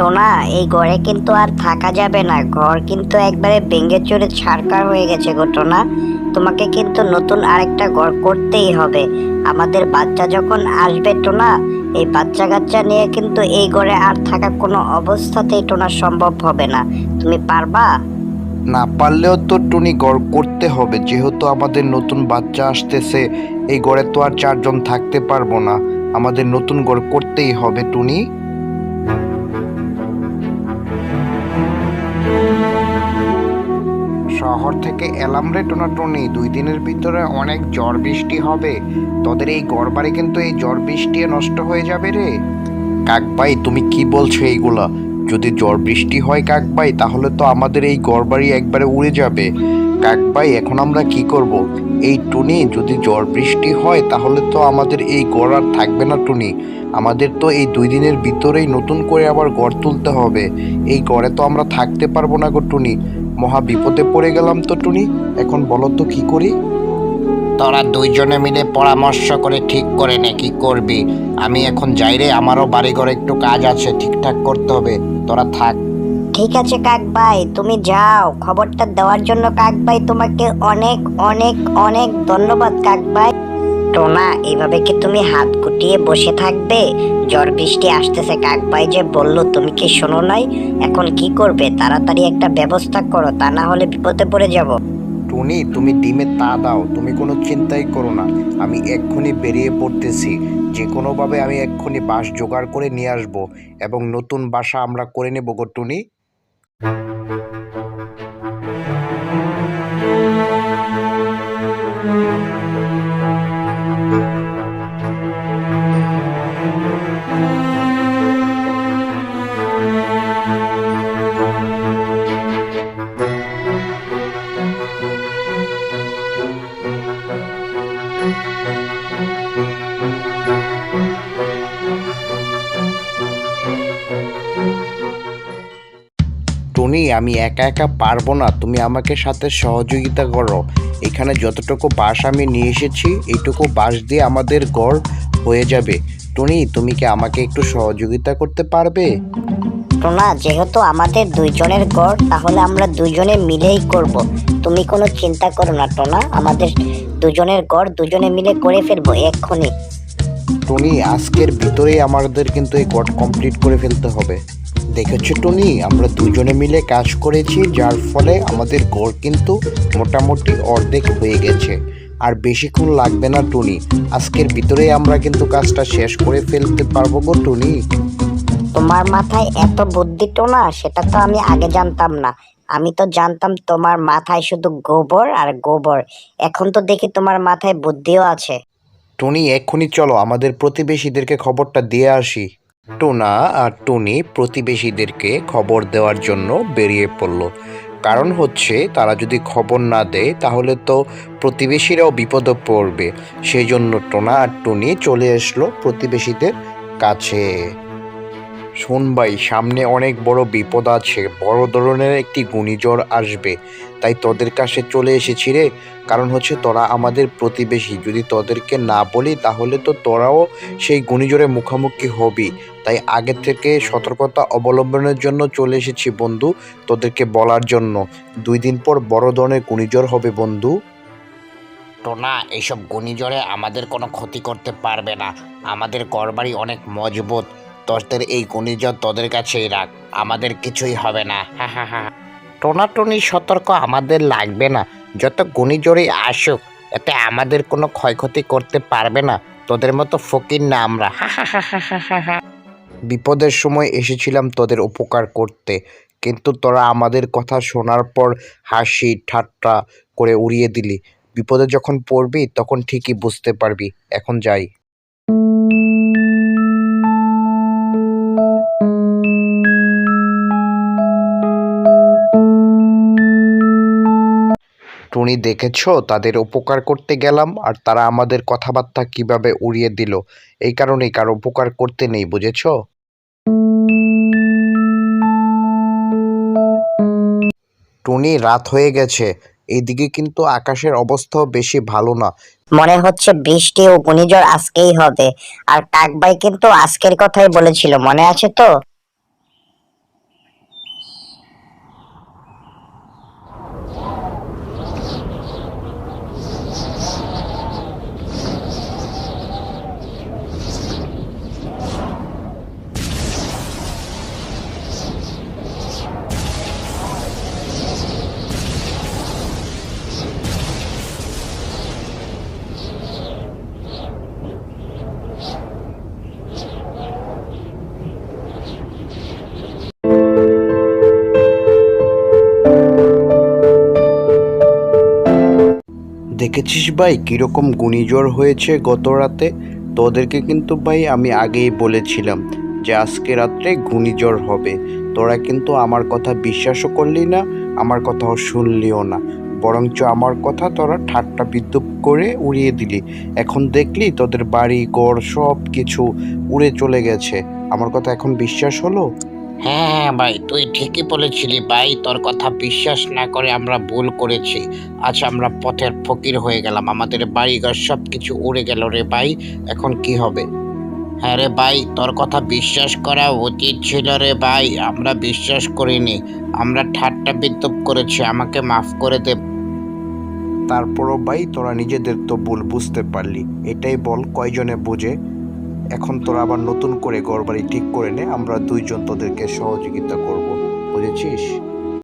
টোনা এই ঘরে কিন্তু আর থাকা যাবে না। ঘর কিন্তু একবারে ভেঙে চড়ে ছাড়কার হয়ে গেছে গো টোনা। তোমাকে কিন্তু নতুন আরেকটা ঘর করতেই হবে। আমাদের বাচ্চা যখন আসবে টোনা, এই বাচ্চা কাচ্চা নিয়ে কিন্তু এই ঘরে আর থাকা কোনো অবস্থাতেই টোনা সম্ভব হবে না। তুমি পারবা? না পারলেও তো টুনি গড় করতে হবে। যেহেতু আমাদের নতুন বাচ্চা আসতেছে, এই গড়ে তো আর চারজন থাকতে পারব না। আমাদের নতুন গড় করতেই হবে টুনি। শহর থেকে এলাম রে টোনা টুনি দুই দিনের ভিতরে অনেক ঝড় বৃষ্টি হবে। তোদের এই গড় বাড়ি কিন্তু এই ঝড় বৃষ্টি নষ্ট হয়ে যাবে রে। কাক ভাই তুমি কি বলছো এইগুলা? যদি ঝড় বৃষ্টি হয় কাক ভাই তাহলে তো আমাদের এই ঘরবাড়ি একবারে উড়ে যাবে। কাক ভাই এখন আমরা কি করব? এই টুনি, যদি ঝড় বৃষ্টি হয়, তাহলে তো আমাদের এই গড় আর থাকবে না টুনি। আমাদের তো এই দুই দিনের ভিতরেই নতুন করে আবার গড় তুলতে হবে। এই গড়ে তো আমরা থাকতে পারব না গো টুনি। মহা বিপদে পড়ে গেলাম তো টুনি এখন বলো তো কি করি? তোরা দুইজনে মিলে পরামর্শ করে ঠিক করে নে কি করবি। আমি এখন যাই রে আমারও বাড়িঘর একটু কাজ আছে ঠিকঠাক করতে হবে। তোরা থাক। ঠিক আছে কাক ভাই তুমি যাও। খবরটা দেওয়ার জন্য কাক ভাই তোমাকে অনেক অনেক অনেক ধন্যবাদ কাক ভাই টোনা এইভাবে কি তুমি হাত গুটিয়ে বসে থাকবে? ঝড় বৃষ্টি আসতেছে কাক ভাই যে বলল, তুমি কি শোনো নাই? এখন কি করবে? তাড়াতাড়ি একটা ব্যবস্থা করো, তা না হলে বিপদে পড়ে যাব। টুনি, তুমি ডিমে তা দাও, তুমি কোনো চিন্তাই করো না। আমি এক্ষুনি বেরিয়ে পড়তেছি। যে কোনোভাবে আমি এক্ষুনি বাস জোগাড় করে নিয়ে আসব, এবং নতুন বাসা আমরা করে নেব গো টুনি। টুনি, আমি একা একা পারব না। তুমি আমাকে সাথে সহযোগিতা করো। এখানে যতটুকু বাঁশ আমি নিয়ে এসেছি, এইটুকু বাঁশ দিয়ে আমাদের গড় হয়ে যাবে। টুনি, তুমি কি আমাকে একটু সহযোগিতা করতে পারবে? টোনা, যেহেতু আমাদের দুইজনের গড় তাহলে আমরা দুইজনে মিলেই করব। তুমি কোনো চিন্তা করো না, টোনা। আমাদের দুজনের গড় দুজনে মিলে করে ফেলব, এক্ষুনি। টুনি, আজকের ভিতরেই আমাদের কিন্তু এই গড় কমপ্লিট করে ফেলতে হবে। দেখেছ টুনি, আমরা দুজনে মিলে কাজ করেছি, যার ফলে আমাদের গড় কিন্তু মোটামুটি অর্ধেক হয়ে গেছে। আর বেশিক্ষণ লাগবে না টুনি, আজকের ভিতরে আমরা কিন্তু কাজটা শেষ করে ফেলতে পারব গো টুনি। তোমার মাথায় এত বুদ্ধি টোনা, সেটা তো আমি আগে জানতাম না। আমি তো জানতাম তোমার মাথায় শুধু গোবর আর গোবর। এখন তো দেখি তোমার মাথায় বুদ্ধিও আছে। টুনি, এক্ষুনি চলো, আমাদের প্রতিবেশীদেরকে খবরটা দিয়ে আসি। টোনা আর টুনি প্রতিবেশীদেরকে খবর দেওয়ার জন্য বেরিয়ে পড়ল। কারণ হচ্ছে, তারা যদি খবর না দেয়, তাহলে তো প্রতিবেশীরাও বিপদে পড়বে। সেই জন্য টোনা আর টুনি চলে আসলো প্রতিবেশীদের কাছে। শোন ভাই, সামনে অনেক বড় বিপদ আছে। বড় ধরনের একটি ঘূর্ণিঝড় আসবে। তাই তোদের কাছে চলে এসেছি রে। কারণ হচ্ছে তোরা আমাদের প্রতিবেশী। যদি তোদেরকে না বলি, তাহলে তো তোরাও সেই ঘূর্ণিঝড়ে মুখোমুখি হবি। তাই আগে থেকে সতর্কতা অবলম্বনের জন্য চলে এসেছি বন্ধু তোদেরকে বলার জন্য। দুই দিন পর বড় ধরনের ঘূর্ণিঝড় হবে বন্ধু। টোনা, এইসব ঘূর্ণিঝড়ে আমাদের কোনো ক্ষতি করতে পারবে না। আমাদের ঘরবাড়ি অনেক মজবুত। তোদের এই ঘূর্ণিঝড় তোদের কাছেই রাখ। আমাদের কিছুই হবে না। হা সতর্ক আমাদের লাগবে না। যত ঘূর্ণিঝড়ই আসুক, এতে আমাদের কোনো ক্ষয়ক্ষতি করতে পারবে না। তোদের মতো ফকির না আমরা। বিপদের সময় এসেছিলাম তোদের উপকার করতে। কিন্তু তোরা আমাদের কথা শোনার পর হাসি, ঠাট্টা করে উড়িয়ে দিলি। বিপদে যখন পড়বি, তখন ঠিকই বুঝতে পারবি। এখন যাই। টুনি দেখেছ? তাদের উপকার করতে গেলাম আর তারা আমাদের কথাবার্তা কীভাবে উড়িয়ে দিল? এই কারণেই কারও উপকার করতে নেই, বুঝেছ? টুনি, রাত হয়ে গেছে। এইদিকে কিন্তু আকাশের অবস্থাও বেশি ভালো না। মনে হচ্ছে বৃষ্টি ও ঘূর্ণিঝড় আজকেই হবে। আর কাকবাই কিন্তু আজকের কথাই বলেছিল, মনে আছে তো? দেখেছিস ভাই কীরকম ঘূর্ণিঝড় হয়েছে গত রাতে তোদেরকে কিন্তু ভাই আমি আগেই বলেছিলাম যে আজকে রাত্রে ঘূর্ণিঝড় হবে। তোরা কিন্তু আমার কথা বিশ্বাসও করলি না, আমার কথাও শুনলিও না। বরঞ্চ আমার কথা তোরা ঠাট্টা বিদ্যুৎ করে উড়িয়ে দিলি। এখন দেখলি তোদের বাড়ি, ঘর সব কিছু উড়ে চলে গেছে। আমার কথা এখন বিশ্বাস হলো? হ্যাঁ ভাই, তুই ঠিকই বলেছিলি ভাই, তোর কথা বিশ্বাস না করে আমরা ভুল করেছি। আজ আমরা পথের ফকির হয়ে গেলাম, আমাদের বাড়িঘর সব কিছু উড়ে গেল রে ভাই, এখন কি হবে? হ্যাঁ রে ভাই, তোর কথা বিশ্বাস করা উচিত ছিল রে ভাই, আমরা বিশ্বাস করিনি, আমরা ঠাট্টা বিদ্যুৎ করেছি, আমাকে মাফ করে দে। তারপরও ভাই, তোরা নিজেদের তো ভুল বুঝতে পারলি, এটাই বল কয়জনে বোঝে? এখন তোরা আবার নতুন করে ঘরবাড়ি ঠিক করে নে, আমরা দুইজন তোদেরকে সহযোগিতা করব, বুঝেছিস?